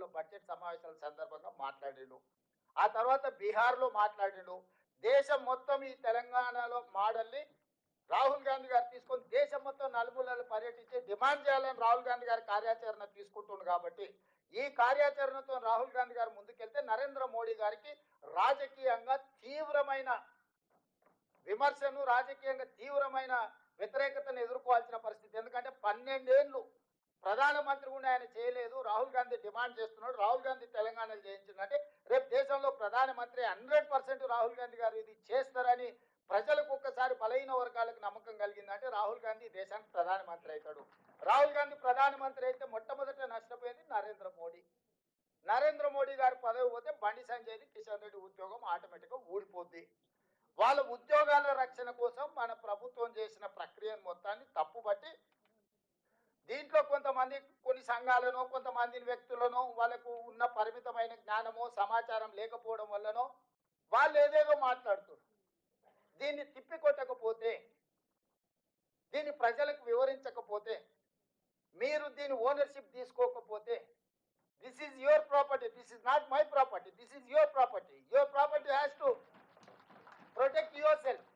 రాష్ట్రంలో బడ్జెట్ సమావేశాల సందర్భంగా మాట్లాడిండు. ఆ తర్వాత బీహార్లో మాట్లాడిండు. దేశం మొత్తం ఈ తెలంగాణలో మోడల్ని రాహుల్ గాంధీ గారు తీసుకొని దేశం మొత్తం నలుమూలలు పర్యటించి డిమాండ్ చేయాలని రాహుల్ గాంధీ గారి కార్యాచరణ తీసుకుంటుంది కాబట్టి ఈ కార్యాచరణతో రాహుల్ గాంధీ గారు ముందుకెళ్తే నరేంద్ర మోడీ గారికి రాజకీయంగా తీవ్రమైన విమర్శను రాజకీయంగా తీవ్రమైన వ్యతిరేకతను ఎదుర్కోవాల్సిన పరిస్థితి. ఎందుకంటే పన్నెండేళ్ళు ప్రధానమంత్రి కూడా ఆయన చేయలేదు. రాహుల్ గాంధీ డిమాండ్ చేస్తున్నాడు. రాహుల్ గాంధీ తెలంగాణలో చేయించిందంటే రేపు దేశంలో ప్రధానమంత్రి హండ్రెడ్ పర్సెంట్ రాహుల్ గాంధీ గారు ఇది చేస్తారని ప్రజలకు ఒక్కసారి బలహీన వర్గాలకు నమ్మకం కలిగిందంటే రాహుల్ గాంధీ దేశానికి ప్రధానమంత్రి అవుతాడు. రాహుల్ గాంధీ ప్రధానమంత్రి అయితే మొట్టమొదట నష్టపోయింది నరేంద్ర మోడీ. నరేంద్ర మోడీ గారు పదవి పోతే బండి సంజయ్ని కిషన్ రెడ్డి ఉద్యోగం ఆటోమేటిక్గా ఊడిపోద్ది. వాళ్ళ ఉద్యోగాల రక్షణ కోసం మన ప్రభుత్వం చేసిన ప్రక్రియను మొత్తాన్ని తప్పుబట్టి కొంతమంది కొన్ని సంఘాలను కొంతమంది వ్యక్తులను వాళ్ళకు ఉన్న పరిమితమైన జ్ఞానమో సమాచారం లేకపోవడం వల్లనో వాళ్ళు ఏదేదో మాట్లాడుతారు దీన్ని తిప్పికొట్టకపోతే దీన్ని ప్రజలకు వివరించకపోతే మీరు దీని ఓనర్షిప్ తీసుకోకపోతే this is your property this is not my property this is your property your property has to protect yourself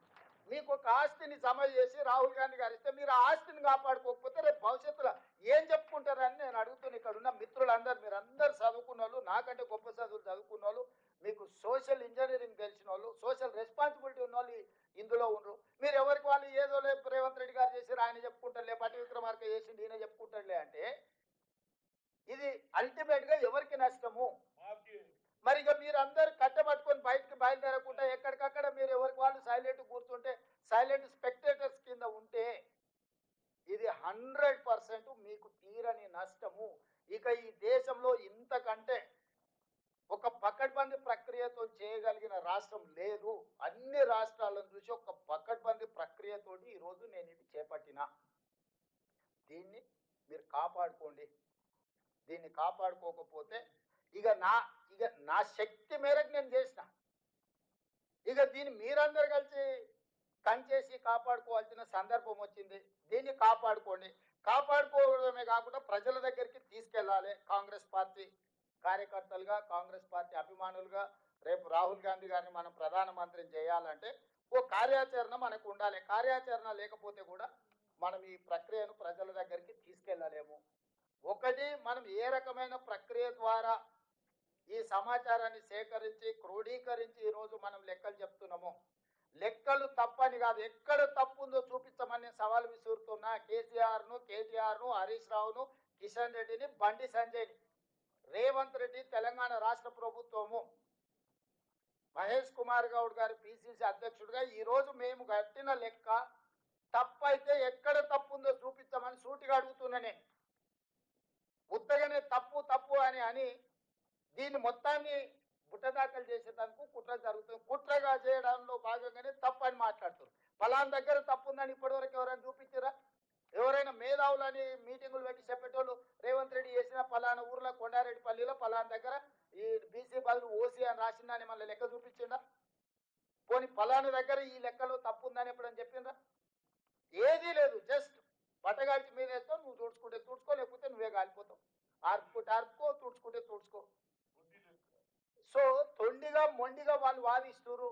మీకు ఒక ఆస్తిని జమ చేసి రాహుల్ గాంధీ గారు ఇస్తే మీరు ఆస్తిని కాపాడుకోకపోతే రేపు భవిష్యత్తులో ఏం చెప్పుకుంటారని నేను అడుగుతున్నా ఇక్కడ ఉన్న మిత్రులందరూ మీరు అందరు చదువుకున్న వాళ్ళు నాకంటే గొప్ప చదువులు చదువుకున్న వాళ్ళు మీకు సోషల్ ఇంజనీరింగ్ తెలిసిన వాళ్ళు సోషల్ రెస్పాన్సిబిలిటీ ఉన్న వాళ్ళు ఇందులో ఉండరు. మీరు ఎవరికి వాళ్ళు ఏదో లే రేవంత్ రెడ్డి గారు చేసి ఆయన చెప్పుకుంటారులే పట్టి విక్రమార్క చేసి ఈయన చెప్పుకుంటారులే అంటే ఇది అల్టిమేట్గా ఎవరికి నష్టము? మరి ఇక మీరు అందరు కట్టబట్టుకొని బయటకు బయలుదేరకుండా ఎక్కడికక్కడ మీరు ఎవరికి వాళ్ళు సైలెంట్ కూర్చుంటే సైలెంట్ స్పెక్టేటర్స్ కింద ఉంటే ఇది హండ్రెడ్ పర్సెంట్ మీకు తీరని నష్టము. ఇక ఈ దేశంలో ఇంతకంటే ఒక పకడ్బందీ ప్రక్రియతో చేయగలిగిన రాష్ట్రం లేదు. అన్ని రాష్ట్రాలను చూసి ఒక పకడ్బందీ ప్రక్రియతోటి ఈరోజు నేను ఇది చేపట్టిన. దీన్ని మీరు కాపాడుకోండి. దీన్ని కాపాడుకోకపోతే ఇక నా ఇక నా శక్తి మేరకు నేను చేసిన. ఇక దీన్ని మీరందరు కలిసి కంచేసి కాపాడుకోవాల్సిన సందర్భం వచ్చింది. దీన్ని కాపాడుకోండి. కాపాడుకోవడమే కాకుండా ప్రజల దగ్గరికి తీసుకెళ్ళాలి కాంగ్రెస్ పార్టీ కార్యకర్తలుగా కాంగ్రెస్ పార్టీ అభిమానులుగా. రేపు రాహుల్ గాంధీ గారిని మనం ప్రధానమంత్రిని చేయాలంటే ఓ కార్యాచరణ మనకు ఉండాలి. కార్యాచరణ లేకపోతే కూడా మనం ఈ ప్రక్రియను ప్రజల దగ్గరికి తీసుకెళ్ళలేము. ఒకటి మనం ఏ రకమైన ప్రక్రియ ద్వారా ఈ సమాచారాన్ని సేకరించి క్రోడీకరించి ఈరోజు మనం లెక్కలు చెప్తున్నాము. లెక్కలు తప్పని కాదు. ఎక్కడ తప్పు ఉందో చూపించమని సవాల్ విసురుతున్నా కేసీఆర్ను కేటీఆర్ను హరీష్ రావును కిషన్ రెడ్డిని బండి సంజయ్ని రేవంత్ రెడ్డి తెలంగాణ రాష్ట్ర ప్రభుత్వము. మహేష్ కుమార్ గౌడ్ గారి పిసిసి అధ్యక్షుడిగా ఈరోజు మేము కట్టిన లెక్క తప్పైతే ఎక్కడ తప్పు ఉందో చూపించమని సూటిగా అడుగుతున్నా నేను. ఉత్తగానే తప్పు తప్పు అని అని దీన్ని మొత్తాన్ని బుట్టదాఖలు చేసేదానికి కుట్ర జరుగుతుంది. కుట్రగా చేయడంలో భాగంగానే తప్పు అని మాట్లాడుతారు ఫలాన్ దగ్గర తప్పు ఉందని ఇప్పటివరకు ఎవరైనా చూపించారా? ఎవరైనా మేధావులని మీటింగులు పెట్టి చెప్పేటోళ్ళు రేవంత్ రెడ్డి చేసిన ఫలానా ఊర్లో కొండారెడ్డిపల్లిలో ఫలానా దగ్గర ఈ బీసీ బదులు ఓసీ అని రాసిందని మళ్ళీ లెక్క చూపించిందా పోనీ ఫలానా దగ్గర ఈ లెక్కలో తప్పు ఉందని ఎప్పుడని చెప్పిందా ఏదీ లేదు జస్ట్ బట్టగాల్చి మీద వేస్తావు నువ్వు తుడుచుకుంటే తుడుచుకో లేకపోతే నువ్వే కాలిపోతావు. ఆర్పుకుంటే ఆర్పుకో తుడుచుకుంటే తుడుచుకో. సో తొండిగా మొండిగా వాళ్ళు వాదిస్తున్నారు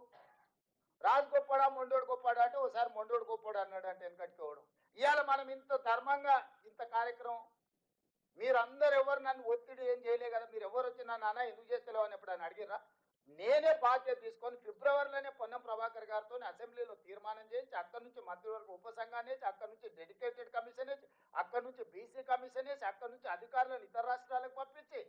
రాజు గొప్పడా మొండోడు గొప్పడా అంటే ఒకసారి మొండోడు గొప్పడు అన్నాడు అంటే వెనకట్టుకోవడం. ఇవాళ మనం ఇంత ధర్మంగా ఇంత కార్యక్రమం మీరందరు ఎవరు నన్ను ఒత్తిడి ఏం చేయలే కదా మీరు ఎవరు వచ్చి నా నాన్న ఎందుకు చేస్తలేవు అని ఎప్పుడైనా అడిగిరా నేనే బాధ్యత తీసుకొని ఫిబ్రవరిలోనే పొన్నం ప్రభాకర్ గారితో అసెంబ్లీలో తీర్మానం చేయించి అక్కడి నుంచి మంత్రివర్గ ఉపసంఘాన్ని వేసి అక్కడి నుంచి డెడికేటెడ్ కమిషన్ వేసి అక్కడి నుంచి బీసీ కమిషన్ వేసి అక్కడి నుంచి అధికారులను ఇతర రాష్ట్రాలకు పంపించి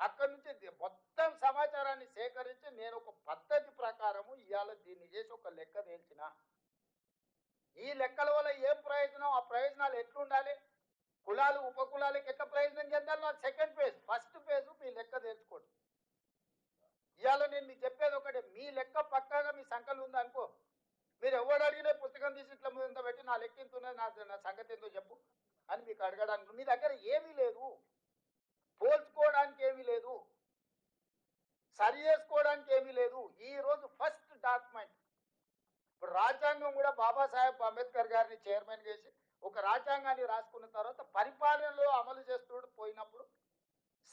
అక్కడి నుంచి మొత్తం సమాచారాన్ని సేకరించి నేను ఒక పద్ధతి ప్రకారము ఇవాళ దీన్ని చేసి ఒక లెక్క తేల్చిన ఈ లెక్కల వల్ల ఏం ప్రయోజనం? ఆ ప్రయోజనాలు ఎట్లుండాలి? కులాలు ఉపకులాలకు ఎట్లా ప్రయోజనం చెందాలో? సెకండ్ ఫేజ్ ఫస్ట్ ఫేజ్ మీ లెక్క తెలుసుకోండి ఇవాళ నేను మీకు చెప్పేది ఒకటే మీ లెక్క పక్కాగా మీ సంకలు ఉందనుకో అనుకో. మీరు ఎవరు అడిగినా పుస్తకం తీసి ఇట్లా ముందు పెట్టి నా లెక్క ఎంత నా నా సంగతి ఏందో చెప్పు. అని మీకు అడగడానికి మీ దగ్గర ఏమీ లేదు. పోల్చుకోవడానికి ఏమీ లేదు. సరి చేసుకోవడానికి ఏమీ లేదు. ఈ రోజు ఫస్ట్ డాక్యుమెంట్. ఇప్పుడు రాజ్యాంగం కూడా బాబాసాహెబ్ అంబేద్కర్ గారిని చైర్మన్ చేసి ఒక రాజ్యాంగాన్ని రాసుకున్న తర్వాత పరిపాలనలో అమలు చేస్తూ పోయినప్పుడు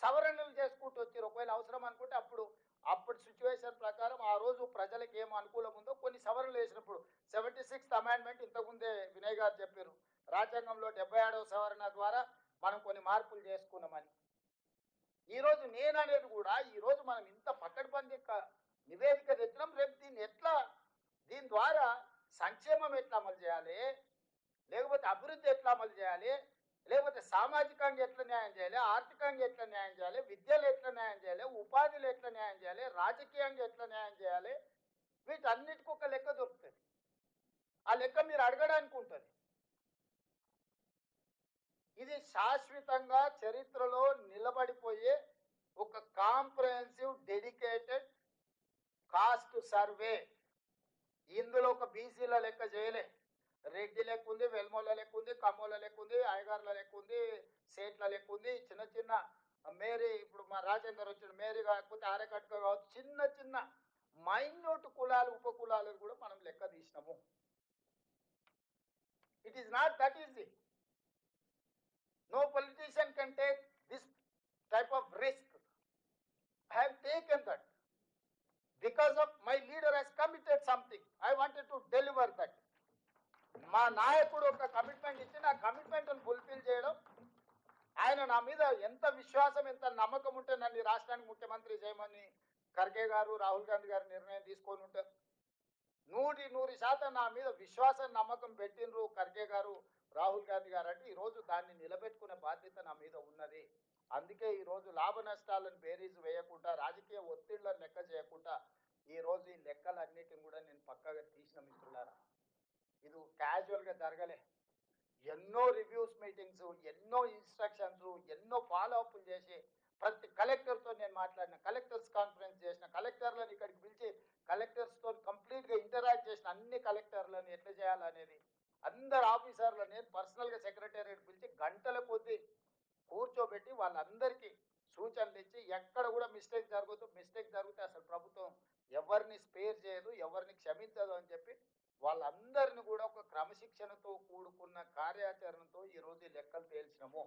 సవరణలు చేసుకుంటూ వచ్చారు. ఒకవేళ అవసరం అనుకుంటే అప్పుడు అప్పుడు సిచ్యువేషన్ ప్రకారం ఆ రోజు ప్రజలకు ఏం అనుకూలం ఉందో కొన్ని సవరణలు వేసినప్పుడు సెవెంటీ సిక్స్త్ అమెండ్మెంట్ ఇంతకుముందే వినయ్ గారు చెప్పారు. రాజ్యాంగంలో డెబ్బై ఆడవ సవరణ ద్వారా మనం కొన్ని మార్పులు చేసుకున్నామని. ఈరోజు నేను అనేది కూడా ఈరోజు మనం ఇంత పక్కడబంది నివేదిక తెచ్చినాం రేపు దీన్ని ఎట్లా దీని ద్వారా సంక్షేమం ఎట్లా అమలు చేయాలి లేకపోతే అభివృద్ధి ఎట్లా అమలు చేయాలి లేకపోతే సామాజికంగా ఎట్లా న్యాయం చేయాలి ఆర్థికంగా ఎట్లా న్యాయం చేయాలి విద్యలు ఎట్లా న్యాయం చేయాలి ఉపాధిలో ఎట్లా న్యాయం చేయాలి రాజకీయంగా ఎట్లా న్యాయం చేయాలి వీటన్నిటికీ ఒక లెక్క దొరుకుతుంది. ఆ లెక్క మీరు అడగడానికి ఉంటుంది ఇది శాశ్వతంగా చరిత్రలో నిలబడిపోయే ఒక కాంప్రహెన్సివ్ డెడికేటెడ్ కాస్ట్ సర్వే. ఇందులో ఒక బీసీల లెక్క చేయలే. రెడ్డి లెక్క ఉంది వెల్మోల లెక్క ఉంది కమ్మోల లెక్క ఉంది అయ్యగారుల లెక్క ఉంది సేట్ల లెక్క ఉంది చిన్న చిన్న మేరీ ఇప్పుడు మా రాజేందర్ వచ్చిన మేరీ కాకపోతే ఆరకట్క కావచ్చు చిన్న చిన్న మైన్యూట్ కులాలు ఉప కూడా మనం లెక్క తీసినాము. It is not that easy no politician can take this type of risk I have taken that because of my leader he's committed something I wanted to deliver that మా నాయకుడు ఒక కమిట్మెంట్ ఇచ్చి నా కమిట్మెంట్ను ఫుల్ఫిల్ చేయడం ఆయన నా మీద ఎంత విశ్వాసం ఎంత నమ్మకం ఉంటే నన్ను ఈ రాష్ట్రానికి ముఖ్యమంత్రి చేయమని ఖర్గే గారు రాహుల్ గాంధీ గారు నిర్ణయం తీసుకొని ఉంటారు నూటి నూరు శాతం నా మీద విశ్వాసం నమ్మకం పెట్టినరు ఖర్గే గారు. రాహుల్ గాంధీ గారు అంటే ఈరోజు దాన్ని నిలబెట్టుకునే బాధ్యత నా మీద ఉన్నది. అందుకే ఈరోజు లాభ నష్టాలను బేరీజు వేయకుండా రాజకీయ ఒత్తిళ్ళను లెక్క చేయకుండా ఈరోజు ఈ లెక్కలన్నిటిని కూడా నేను పక్కగా తీసిన మిత్రులారా. ఇది క్యాజువల్గా జరగలే. ఎన్నో రివ్యూస్ మీటింగ్స్ ఎన్నో ఇన్స్ట్రక్షన్స్ ఎన్నో ఫాలో అప్లు చేసి ప్రతి కలెక్టర్తో నేను మాట్లాడిన కలెక్టర్స్ కాన్ఫరెన్స్ చేసిన కలెక్టర్లను ఇక్కడికి పిలిచి కలెక్టర్స్తో కంప్లీట్గా ఇంటరాక్ట్ చేసిన అన్ని కలెక్టర్లను ఎట్లా చేయాలనేది అందరు నేను పర్సనల్గా సెక్రటేరియట్ పిలిచి గంటల కొద్దీ కూర్చోబెట్టి వాళ్ళందరికీ సూచనలు ఇచ్చి ఎక్కడ కూడా మిస్టేక్ జరుగుతూ మిస్టేక్ జరిగితే అసలు ప్రభుత్వం ఎవరిని స్పేర్ చేయదు ఎవరిని క్షమించదు అని చెప్పి వాళ్ళందరిని కూడా ఒక క్రమశిక్షణతో కూడుకున్న కార్యాచరణతో ఈరోజు లెక్కలు తేల్చినాము.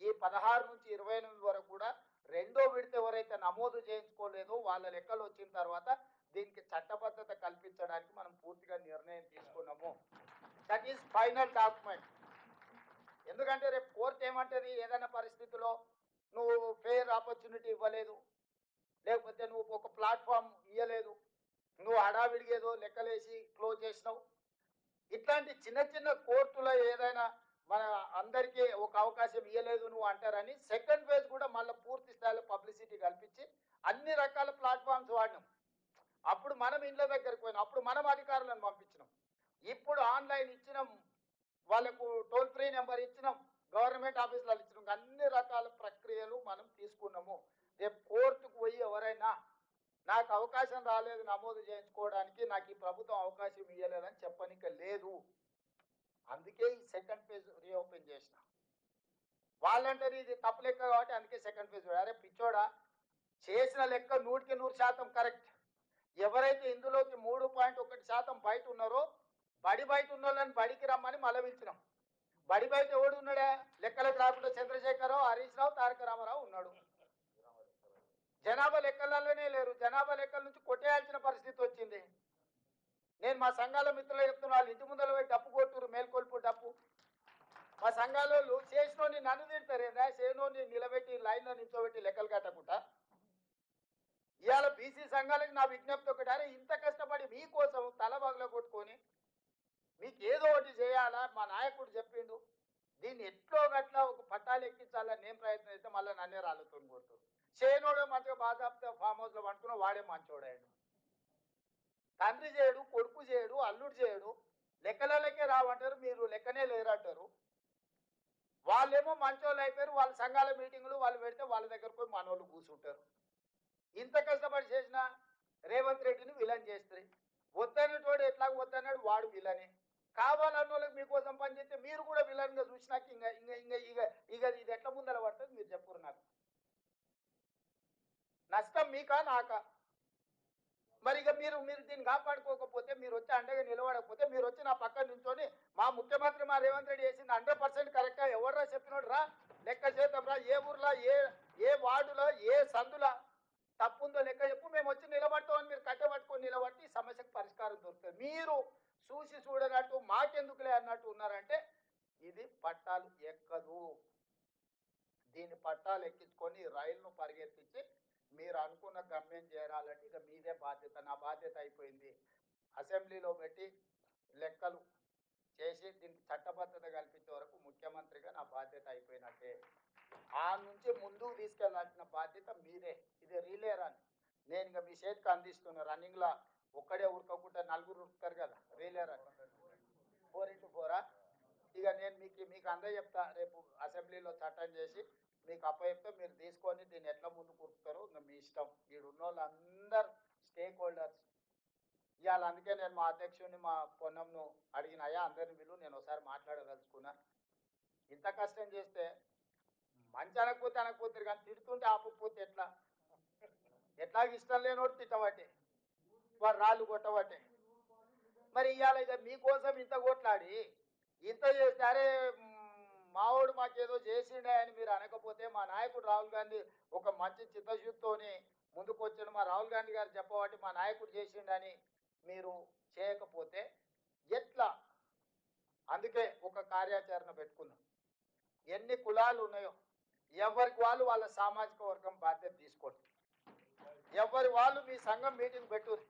ఈ పదహారు నుంచి ఇరవై ఎనిమిది వరకు కూడా రెండో విడత ఎవరైతే నమోదు చేయించుకోలేదో వాళ్ళ లెక్కలు వచ్చిన తర్వాత దీనికి చట్టబద్ధత కల్పించడానికి మనం పూర్తిగా నిర్ణయం తీసుకున్నాము. దట్ ఈస్ ఫైనల్ డాక్యుమెంట్ ఎందుకంటే రేపు కోర్టు ఏమంటుంది? ఏదైనా పరిస్థితిలో నువ్వు ఫెయిర్ ఆపర్చునిటీ ఇవ్వలేదు. లేకపోతే నువ్వు ఒక ప్లాట్ఫామ్ ఇవ్వలేదు నువ్వు హడావిడిగేదో లెక్కలేసి క్లోజ్ చేసినావు. ఇట్లాంటి చిన్న చిన్న కోర్టులో ఏదైనా మన అందరికీ ఒక అవకాశం ఇవ్వలేదు నువ్వు అంటారని సెకండ్ ఫేజ్ కూడా మళ్ళీ పూర్తి స్థాయిలో పబ్లిసిటీ కల్పించి అన్ని రకాల ప్లాట్ఫామ్స్ వాడినాం. అప్పుడు మనం ఇండ్ల దగ్గరికి పోయినాం. అప్పుడు మనం అధికారులను పంపించినాం. ఇప్పుడు ఆన్లైన్ ఇచ్చినాం వాళ్ళకు టోల్ ఫ్రీ నెంబర్ ఇచ్చినాం గవర్నమెంట్ ఆఫీసులలో ఇచ్చినాం. అన్ని రకాల ప్రక్రియలు మనం తీసుకున్నాము. రేపు కోర్టుకు పోయి ఎవరైనా నాకు అవకాశం రాలేదు నమోదు చేయించుకోవడానికి నాకు ఈ ప్రభుత్వం అవకాశం ఇవ్వలేదని చెప్పనిక లేదు. అందుకే ఈ సెకండ్ పేజ్ రీఓపెన్ చేసిన. వాళ్ళంటారు ఇది తప్పు లెక్క కాబట్టి అందుకే సెకండ్ పేజ్ అరే పిచ్చోడా చేసిన లెక్క నూటికి నూరు శాతం కరెక్ట్. ఎవరైతే ఇందులోకి మూడు పాయింట్ ఒకటి శాతం బయట ఉన్నారో బడి బయట ఉన్న వాళ్ళని బడికి రమ్మని మళ్ళీ పిలిచినాం బడి బయట ఎవడు ఉన్నాడా? లెక్కలకు రాకుండా చంద్రశేఖరరావు హరీష్ రావు తారక రామారావు ఉన్నాడు. జనాభా లెక్కలలోనే లేరు. జనాభా లెక్కల నుంచి కొట్టేయాల్సిన పరిస్థితి వచ్చింది. నేను మా సంఘాల మిత్రులు చెప్తున్నా వాళ్ళు ఇంటి ముందర పోయి డప్పు కొట్టురు మేల్కొల్పు డప్పు. మా సంఘాలలో చేసినోని నన్ను తిడతారేందా చేసినోని నిలబెట్టి లైన్లో నిల్చోబెట్టి లెక్కలు కట్టకుండా. ఇవాళ బీసీ సంఘాలకు నా విజ్ఞప్తి ఒకటారే ఇంత కష్టపడి మీకోసం తల బగల కొట్టుకొని మీకు ఏదో ఒకటి చేయాలా? మా నాయకుడు చెప్పిండు. దీన్ని ఎట్లో గట్లా ఒక పట్టాలు ఎక్కించాలని నేను ప్రయత్నం అయితే మళ్ళీ నన్నే రాళ్ళతో కొడుతుంది చేయనోడు మంచిగా బాధాప్తే ఫామ్ హౌస్లో పండుకున్న వాడే మంచోడాడు తండ్రి చేయడు కొడుకు చేయడు అల్లుడు చేయడు. లెక్కలకే రావంటారు మీరు లెక్కనే లేరంటారు. వాళ్ళేమో మంచోళ్ళు అయిపోయారు వాళ్ళ సంఘాల మీటింగులు వాళ్ళు పెడితే వాళ్ళ దగ్గర పోయి మనోళ్ళు కూర్చుంటారు ఇంత కష్టపడి చేసిన రేవంత్ రెడ్డిని విలన్ చేస్తారు వద్దనేటోడు ఎట్లా వద్దన్నాడు వాడు విలనే. కావాలన్న వాళ్ళకి మీకోసం పనిచేస్తే మీరు కూడా విలన్గా చూసినాక ఇంకా ఇంకా ఇంకా ఇక ఇక ఇది ఎట్లా ముందర పడుతుంది మీరు చెప్పురు నాకు. నష్టం మీకా నాకా? మరి ఇక మీరు మీరు దీన్ని కాపాడుకోకపోతే మీరు వచ్చి అండగా నిలబడకపోతే మీరు వచ్చి నా పక్కన నుంచొని మా ముఖ్యమంత్రి మా రేవంత్ రెడ్డి చేసింది హండ్రెడ్ పర్సెంట్ కరెక్ట్గా ఎవడరా చెప్పినోడు రా? లెక్క చేద్దాం రా. ఏ ఊర్లో ఏ ఏ వార్డులో ఏ సందుల తప్పుందో లెక్క చెప్పు. మేము వచ్చి నిలబడతామని మీరు కట్టబట్టుకొని నిలబట్టి ఈ సమస్యకు పరిష్కారం దొరుకుతుంది. మీరు చూసి చూడనట్టు మాకెందుకులే అన్నట్టు ఉన్నారంటే ఇది పట్టాలు ఎక్కదు. దీని పట్టాలు ఎక్కించుకొని రైలును పరిగెత్తించి మీరు అనుకున్న గమ్యం చేరాలంటే ఇక మీదే బాధ్యత నా బాధ్యత అయిపోయింది. అసెంబ్లీలో పెట్టి లెక్కలు చేసి దీనికి చట్టబద్ధత కల్పించే వరకు ముఖ్యమంత్రిగా నా బాధ్యత అయిపోయినట్టే. ఆ నుంచి ముందుకు తీసుకెళ్ళాల్సిన బాధ్యత మీదే. ఇది రీలే రన్. నేను ఇక మీ చేతికి అందిస్తున్న రన్నింగ్లో ఒక్కడే ఉరకకుండా నలుగురు ఉరుకుతారు కదా రేలేరా? Four into ఫోరా? ఇక నేను మీకు మీకు అందరూ చెప్తా రేపు అసెంబ్లీలో చట్టం చేసి మీకు అప్పచెప్తే మీరు తీసుకొని దీన్ని ఎట్లా ముందుకు ఉరుకుతారో మీ ఇష్టం. వీడు ఉన్న వాళ్ళందరు స్టేక్ హోల్డర్స్. ఇవాళ అందుకే నేను మా అధ్యక్షుడిని మా పొన్నంను అడిగిన అయ్యా అందరిని వీళ్ళు నేను ఒకసారి మాట్లాడదలుచుకున్నా. ఇంత కష్టం చేస్తే మంచి అనకపోతే అనకపోతారు కానీ తిడుతుంటే ఆపకపోతే ఎట్లా? ఎట్లాగ ఇష్టం లేనోడు తిట్టబట్టే. వారు రాళ్ళు కొట్టబట్టే మరి ఇవాళ ఇక మీకోసం ఇంత కొట్లాడి ఇంత చేస్తే అరే మావాడు మాకేదో చేసిండే అని మీరు అనకపోతే మా నాయకుడు రాహుల్ గాంధీ ఒక మంచి చిత్తశుద్ధితోని ముందుకు మా రాహుల్ గాంధీ గారు చెప్పబట్టి మా నాయకుడు చేసిండని మీరు చేయకపోతే ఎట్లా? అందుకే ఒక కార్యాచరణ పెట్టుకున్నాం. ఎన్ని కులాలు ఉన్నాయో ఎవరికి వాళ్ళు వాళ్ళ సామాజిక వర్గం బాధ్యత తీసుకోండి. ఎవరి వాళ్ళు మీ సంఘం మీటింగ్ పెట్టుర్రి.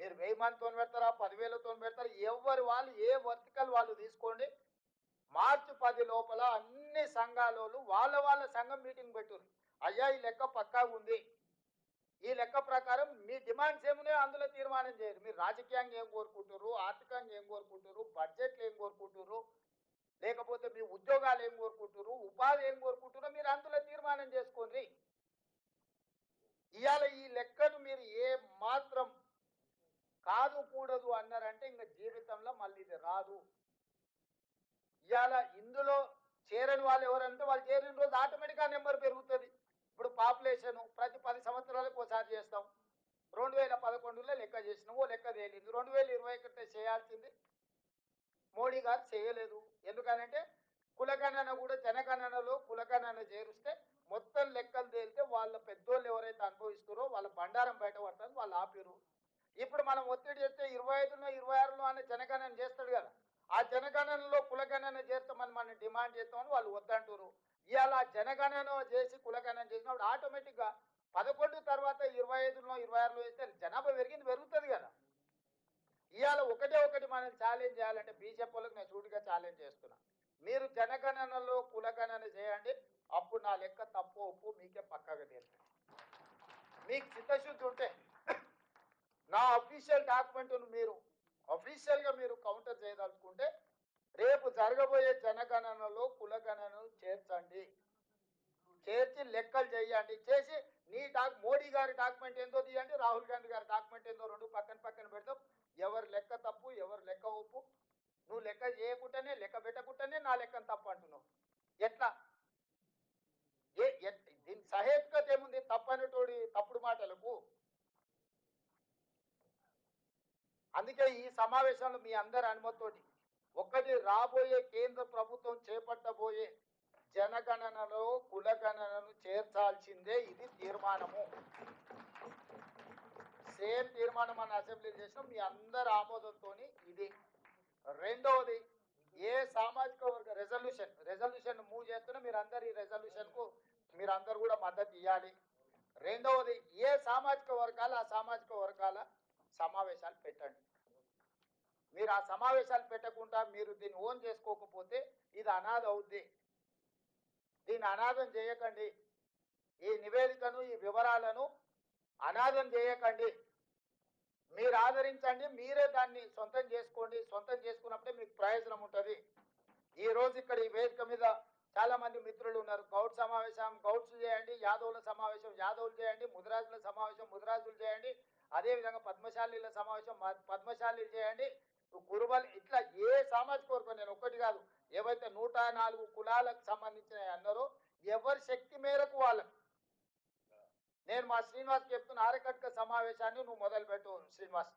మీరు వెయ్యి మందితో పెడతారా పదివేలతో పెడతారా ఎవరు వాళ్ళు ఏ వర్తికల్ వాళ్ళు తీసుకోండి. మార్చి పది లోపల అన్ని సంఘాలోళ్ళు వాళ్ళ వాళ్ళ సంఘం మీటింగ్ పెట్టుర్రి. అయ్యా ఈ లెక్క పక్కా ఉంది. ఈ లెక్క ప్రకారం మీ డిమాండ్స్ ఏమున్నాయో అందులో తీర్మానం చేయరు. మీరు రాజకీయంగా ఏం కోరుకుంటారు ఆర్థికంగా ఏం కోరుకుంటారు బడ్జెట్లు ఏం కోరుకుంటారు లేకపోతే మీ ఉద్యోగాలు ఏం కోరుకుంటారు ఉపాధి ఏం కోరుకుంటారో మీరు అందులో తీర్మానం చేసుకోండి. ఇవాళ ఈ లెక్కను మీరు ఏ మాత్రం రాకూడదు అన్నారంటే ఇంకా జీవితంలో మళ్ళీ ఇది రాదు. ఇవాళ ఇందులో చేరని వాళ్ళు ఎవరంటే వాళ్ళు చేరిన రోజు ఆటోమేటిక్గా నెంబర్ పెరుగుతుంది. ఇప్పుడు పాపులేషన్ ప్రతి పది సంవత్సరాలకు ఒకసారి చేస్తాం. రెండు వేల పదకొండులో లెక్క చేసినాం ఓ లెక్క తేలింది. రెండు వేల ఇరవై ఒకటి చేయాల్సింది మోడీ గారు చేయలేదు. ఎందుకనంటే కులగణన కూడా జనగణనలో కులగణన చేరుస్తే మొత్తం లెక్కలు తేలితే వాళ్ళ పెద్దోళ్ళు ఎవరైతే అనుభవిస్తారో వాళ్ళ బండారం బయట పడుతుంది వాళ్ళు ఆపిరు ఇప్పుడు మనం ఒత్తిడి చేస్తే ఇరవై ఐదులో ఇరవై ఆరులో అనే జనగణన చేస్తాడు కదా. ఆ జనగణనలో కులగణన చేస్తామని మనం డిమాండ్ చేస్తామని వాళ్ళు వద్దంటారు ఇవాళ జనగణన చేసి కులగణన చేసినప్పుడు ఆటోమేటిక్గా పదకొండు తర్వాత ఇరవై ఐదులో ఇరవై ఆరులో వేస్తే జనాభా పెరిగింది పెరుగుతుంది కదా. ఇవాళ ఒకటే ఒకటి మనం ఛాలెంజ్ చేయాలంటే బీజేపీ వాళ్ళకి నేను సూటిగా ఛాలెంజ్ చేస్తున్నా. మీరు జనగణనలో కులగణన చేయండి అప్పుడు నా లెక్క తప్పు ఒప్పు మీకే పక్కగా తెలుస్తుంది మీకు చిత్తశుద్ధి ఉంటే నా అఫీషియల్ డాక్యుమెంట్ను మీరు అఫీషియల్గా మీరు కౌంటర్ చేయదలుచుకుంటే రేపు జరగబోయే జనగణనలో కులగణనను చేర్చండి. చేర్చి లెక్కలు చేయండి. చేసి నీ డాక్ మోడీ గారి డాక్యుమెంట్ ఏందో తీయండి రాహుల్ గాంధీ గారి డాక్యుమెంట్ ఏందో రెండు పక్కన పక్కన పెడతాం ఎవరు లెక్క తప్పు ఎవరు లెక్క ఒప్పు? నువ్వు లెక్క చేయకుండానే లెక్క పెట్టకుండానే నా లెక్కను తప్పు అంటున్నావు. ఎట్లా? అందుకే ఈ సమావేశంలో మీ అందరి అనుమతితోటి. ఒకటి రాబోయే కేంద్ర ప్రభుత్వం చేపట్టబోయే జనగణనలో కులగణనను చేర్చాల్సిందే ఇది తీర్మానము. సేమ్ తీర్మానం మన అసెంబ్లీ చేసిన మీ అందరి ఆమోదంతో ఇది. రెండవది ఏ సామాజిక వర్గ రెజల్యూషన్ రెజల్యూషన్ మూవ్ చేస్తున్నా మీరు అందరు ఈ రెజల్యూషన్కు మీరు అందరు కూడా మద్దతు ఇవ్వాలి రెండవది ఏ సామాజిక వర్గాలు ఆ సామాజిక వర్గాల సమావేశాలు పెట్టండి. మీరు ఆ సమావేశాలు పెట్టకుండా మీరు దీన్ని ఓన్ చేసుకోకపోతే ఇది అనాథ అవుద్ది. దీన్ని అనాథం చేయకండి. ఈ నివేదికను ఈ వివరాలను అనాథం చేయకండి. మీరు ఆదరించండి మీరే దాన్ని సొంతం చేసుకోండి. సొంతం చేసుకున్నప్పుడే మీకు ప్రయోజనం ఉంటుంది. ఈ రోజు ఇక్కడ ఈ వేదిక మీద చాలా మంది మిత్రులు ఉన్నారు. గౌడ్ సమావేశం గౌడ్స్ చేయండి యాదవుల సమావేశం యాదవులు చేయండి ముదిరాజుల సమావేశం ముదిరాజులు చేయండి. అదేవిధంగా పద్మశాలీల సమావేశం మ- పద్మశాలీలు చేయండి. కురుబల్ ఇట్లా ఏ సామాజిక వర్గం నేను ఒక్కటి కాదు ఏవైతే నూట నాలుగు కులాలకు సంబంధించిన అన్నారో ఎవరి శక్తి మేరకు వాళ్ళకు నేను మా శ్రీనివాస్ చెప్తున్న ఆరకట్క సమావేశాన్ని నువ్వు మొదలు పెట్టు శ్రీనివాస్.